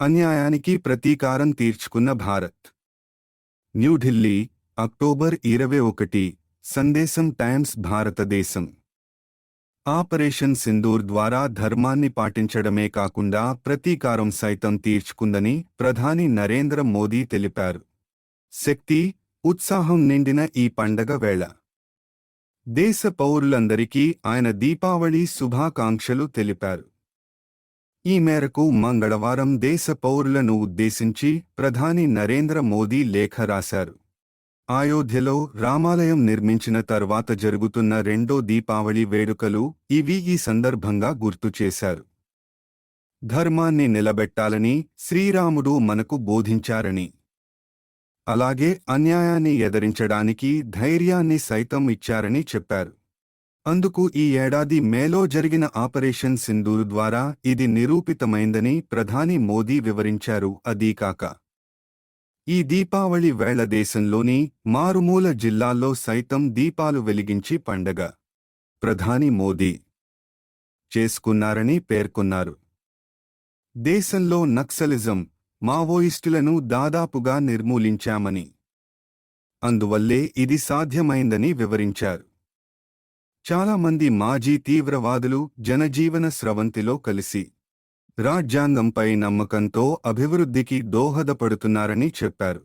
అన్యాయానికి ప్రతీకారం తీర్చుకున్న భారత్. న్యూఢిల్లీ అక్టోబర్ ఇరవై ఒకటి సందేశం టైమ్స్ భారతదేశం. ఆపరేషన్ సింధూర్ ద్వారా ధర్మాన్ని పాటించడమే కాకుండా ప్రతీకారం సైతం తీర్చుకుందని ప్రధాని నరేంద్ర మోదీ తెలిపారు. శక్తి ఉత్సాహం నిండిన ఈ పండగ వేళ. దేశ పౌరులందరికీ ఆయన దీపావళి శుభాకాంక్షలు తెలిపారు. ఈ మేరకు మంగళవారం దేశ పౌరులను ఉద్దేశించి ప్రధాని నరేంద్ర మోదీ లేఖ రాశారు. అయోధ్యలో రామాలయం నిర్మించిన తర్వాత జరుగుతున్న రెండో దీపావళి వేడుకలు ఇవి ఈ సందర్భంగా గుర్తు చేశారు. ధర్మాన్ని నిలబెట్టాలని శ్రీరాముడు మనకు బోధించారని. అలాగే అన్యాయాన్ని ఎదరించడానికి ధైర్యాన్ని సైతం ఇచ్చారని చెప్పారు. అందుకు ఈ ఏడాది మేలో జరిగిన ఆపరేషన్ సింధూర్ ద్వారా ఇది నిరూపితమైందని ప్రధాని మోదీ వివరించారు. అదీకాక ఈ దీపావళి వేళ దేశంలోని మారుమూల జిల్లాల్లో సైతం దీపాలు వెలిగించి పండగ ప్రధాని మోదీ చేసుకున్నారని పేర్కొన్నారు. దేశంలో నక్సలిజం మావోయిస్టులను దాదాపుగా నిర్మూలించామని అందువల్లే ఇది సాధ్యమైందని వివరించారు. చాలామంది మాజీ తీవ్రవాదులు జనజీవన స్రవంతిలో కలిసి రాజ్యాంగంపై నమ్మకంతో అభివృద్ధికి దోహదపడుతున్నారని చెప్పారు.